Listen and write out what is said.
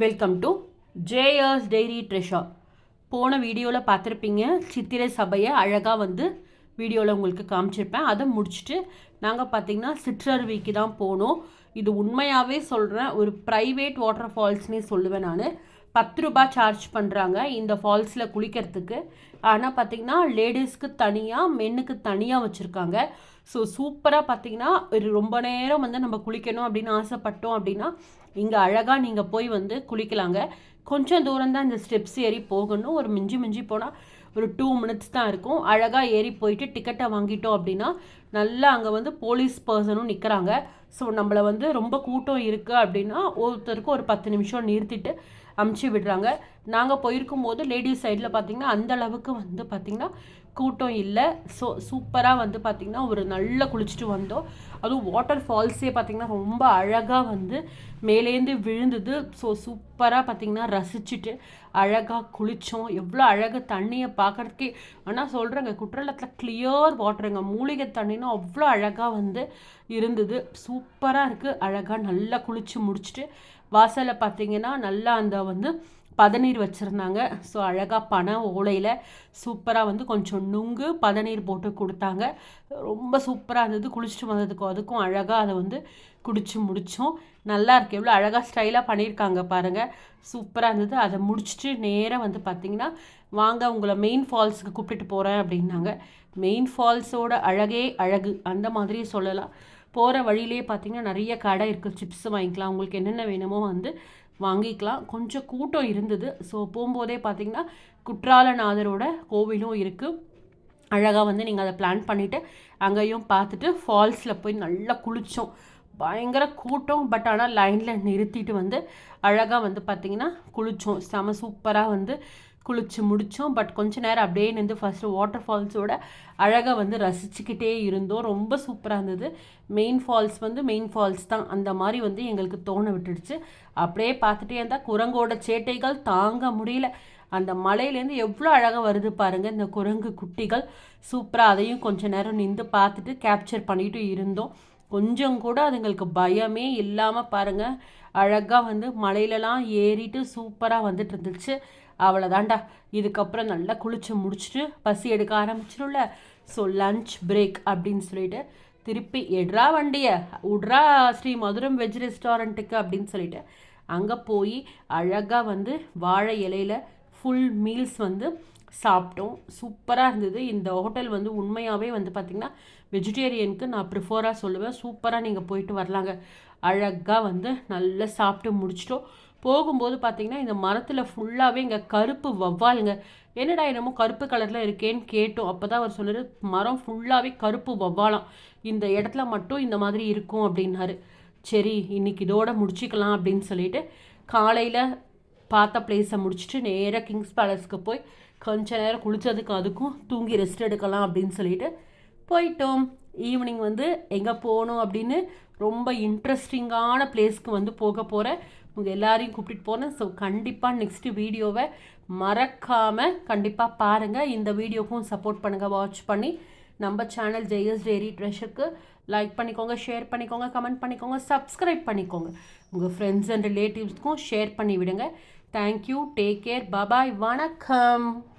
Welcome to JS dairy treasure போன வீடியோவில் பார்த்துருப்பீங்க சித்திரை சபையை அழகாக வந்து வீடியோவில் உங்களுக்கு காமிச்சிருப்பேன். அதை முடிச்சுட்டு நாங்கள் பார்த்தீங்கன்னா சிற்றருவிக்கு தான் போனோம். இது உண்மையாகவே சொல்கிறேன் ஒரு ப்ரைவேட் வாட்டர் ஃபால்ஸ்னே சொல்லுவேன் நான். பத்து ரூபாய் சார்ஜ் பண்ணுறாங்க இந்த ஃபால்ஸில் குளிக்கிறதுக்கு. ஆனால் பார்த்தீங்கன்னா லேடிஸ்க்கு தனியாக மென்னுக்கு தனியாக வச்சுருக்காங்க. ஸோ சூப்பராக பார்த்தீங்கன்னா ஒரு ரொம்ப நேரம் வந்து நம்ம குளிக்கணும் அப்படின்னு ஆசைப்பட்டோம் அப்படின்னா இங்கே அழகாக நீங்கள் போய் வந்து குளிக்கலாங்க. கொஞ்சம் தூரம் தான் இந்த ஸ்டெப்ஸ் ஏறி போகணும். ஒரு மிஞ்சி மிஞ்சி போனால் ஒரு டூ மினிட்ஸ் தான் இருக்கும். அழகாக ஏறி போயிட்டு டிக்கெட்டை வாங்கிட்டோம் அப்படின்னா நல்லா அங்கே வந்து போலீஸ் பர்சனும் நிற்கிறாங்க ஸோ நம்மளை வந்து ரொம்ப கூட்டம் இருக்குது அப்படின்னா ஒருத்தருக்கு ஒரு பத்து நிமிஷம் நிறுத்திட்டு அமுச்சு விடுறாங்க. நாங்கள் போயிருக்கும் போது லேடிஸ் சைடில் பார்த்திங்கன்னா அந்தளவுக்கு வந்து பார்த்திங்கன்னா கூட்டம் இல்லை. ஸோ சூப்பராக வந்து பார்த்திங்கன்னா ஒரு நல்ல குளிச்சுட்டு வந்தோம். அதுவும் வாட்டர் ஃபால்ஸே பார்த்திங்கன்னா ரொம்ப அழகாக வந்து மேலேருந்து விழுந்தது. ஸோ சூப்பராக பார்த்திங்கன்னா ரசிச்சுட்டு அழகாக குளித்தோம் எவ்வளோ அழகாக தண்ணியை பார்க்குறதுக்கே ஆனால் சொல்கிறேங்க குற்றாலத்தில் கிளியர் வாட்டருங்க மூலிகை தண்ணினா அவ்வளோ அழகாக வந்து இருந்தது. சூப்பராக இருக்குது அழகாக நல்லா குளித்து முடிச்சுட்டு வாசலில் பார்த்தீங்கன்னா நல்லா அந்த வந்து பதநீர் வச்சுருந்தாங்க. ஸோ அழகாக பனை ஓலையில் சூப்பராக வந்து கொஞ்சம் நுங்கு பதநீர் போட்டு கொடுத்தாங்க. ரொம்ப சூப்பராக இருந்தது. குளிச்சுட்டு வந்ததுக்கும் அதுக்கும் அழகாக அதை வந்து குடிச்சு முடித்தோம் நல்லா இருக்கு. எவ்வளோ அழகாக ஸ்டைலாக பண்ணியிருக்காங்க பாருங்கள் சூப்பராக இருந்தது. அதை முடிச்சுட்டு நேராக வந்து பார்த்திங்கன்னா வாங்க உங்களை மெயின் ஃபால்ஸுக்கு கூப்பிட்டு போகிறேன் அப்படின்னாங்க. மெயின் ஃபால்ஸோட அழகே அழகு அந்த மாதிரி சொல்லலாம். போகிற வழியிலே பார்த்திங்கன்னா நிறைய கடை இருக்குது சிப்ஸ் வாங்கிக்கலாம். உங்களுக்கு என்னென்ன வேணுமோ வந்து வாங்கிக்கலாம். கொஞ்சம் கூட்டம் இருந்தது. ஸோ போகும்போதே பார்த்திங்கன்னா குற்றாலநாதரோட கோவிலும் இருக்குது அழகாக வந்து நீங்கள் அதை பிளான் பண்ணிவிட்டு அங்கேயும் பார்த்துட்டு ஃபால்ஸில் போய் நல்லா குளித்தோம் பயங்கர கூட்டம். பட் ஆனால் லைனில் நிறுத்திட்டு வந்து அழகாக வந்து பார்த்திங்கன்னா குளித்தோம் செம சூப்பராக வந்து குளித்து முடித்தோம் பட் கொஞ்ச நேரம் அப்படியே நின்று ஃபஸ்ட்டு வாட்டர் ஃபால்ஸோட அழகாக வந்து ரசிச்சுக்கிட்டே இருந்தோம். ரொம்ப சூப்பராக இருந்தது. மெயின் ஃபால்ஸ் வந்து மெயின் ஃபால்ஸ் தான். அந்த மாதிரி வந்து எங்களுக்கு தோண விட்டுடுச்சு. அப்படியே பார்த்துட்டே இருந்தால் குரங்கோட சேட்டைகள் தாங்க முடியல. அந்த மலையிலேருந்து எவ்வளோ அழகாக வருது பாருங்கள் இந்த குரங்கு குட்டிகள். சூப்பராக அதையும் கொஞ்ச நேரம் நின்று பார்த்துட்டு கேப்சர் பண்ணிட்டு இருந்தோம். கொஞ்சம் கூட அதுங்களுக்கு பயமே இல்லாமல் பாருங்கள் அழகாக வந்து மலையிலலாம் ஏறிட்டு சூப்பராக வந்துட்டு இருந்துச்சு. அவ்வளோதான்டா இதுக்கப்புறம் நல்லா குளிச்சு முடிச்சுட்டு பசி எடுக்க ஆரம்பிச்சிடும்ல ஸோ லஞ்ச் பிரேக் அப்படின்னு சொல்லிட்டு திருப்பி எட்ரா வண்டியை உட்ரா ஸ்ரீ மதுரம் வெஜ் ரெஸ்டாரண்ட்டுக்கு அப்படின்னு சொல்லிட்டு அங்கே போய் அழகாக வந்து வாழை இலையில் ஃபுல் மீல்ஸ் வந்து சாப்பிட்டோம். சூப்பராக இருந்தது. இந்த ஹோட்டல் வந்து உண்மையாகவே வந்து பார்த்திங்கன்னா வெஜிடேரியனுக்கு நான் ப்ரிஃபராக சொல்லுவேன். சூப்பராக நீங்கள் போயிட்டு வரலாங்க. அழகாக வந்து நல்லா சாப்பிட்டு முடிச்சிட்டோம். போகும்போது பார்த்தீங்கன்னா இந்த மரத்தில் ஃபுல்லாகவே இங்கே கருப்பு வவ்வாலுங்க என்னடா என்னமோ கருப்பு கலரில் இருக்கேன்னு கேட்டோம். அப்போ தான் அவர் சொன்னார் மரம் ஃபுல்லாகவே கருப்பு வவ்வாலாம் இந்த இடத்துல மட்டும் இந்த மாதிரி இருக்கும் அப்படின்னாரு. சரி இன்னைக்கு இதோட முடிச்சிக்கலாம் அப்படின்னு சொல்லிட்டு காலையில் பார்த்த பிளேஸை முடிச்சுட்டு நேராக கிங்ஸ் பேலஸ்க்கு போய் கொஞ்ச நேரம் குளித்ததுக்கு அதுக்கும் தூங்கி ரெஸ்ட் எடுக்கலாம் அப்படின்னு சொல்லிட்டு போயிட்டோம். ஈவினிங் வந்து எங்கே போகணும் அப்படின்னு ரொம்ப இன்ட்ரெஸ்டிங்கான பிளேஸ்க்கு வந்து போக போகிறேன் உங்கள் எல்லாரையும் கூப்பிட்டு போனேன் ஸோ கண்டிப்பாக நெக்ஸ்ட் வீடியோவை மறக்காமல் கண்டிப்பாக பாருங்கள் இந்த வீடியோக்கும் சப்போர்ட் பண்ணுங்கள் வாட்ச் பண்ணி நம்ம சேனல் ஜெயஸ் டெய்ரி ட்ரெஷருக்கு லைக் பண்ணிக்கோங்க ஷேர் பண்ணிக்கோங்க கமெண்ட் பண்ணிக்கோங்க சப்ஸ்கிரைப் பண்ணிக்கோங்க. உங்கள் ஃப்ரெண்ட்ஸ் அண்ட் ரிலேட்டிவ்ஸ்க்கும் ஷேர் பண்ணி விடுங்க. தேங்க்யூ டேக் கேர் பபாய் வணக்கம்.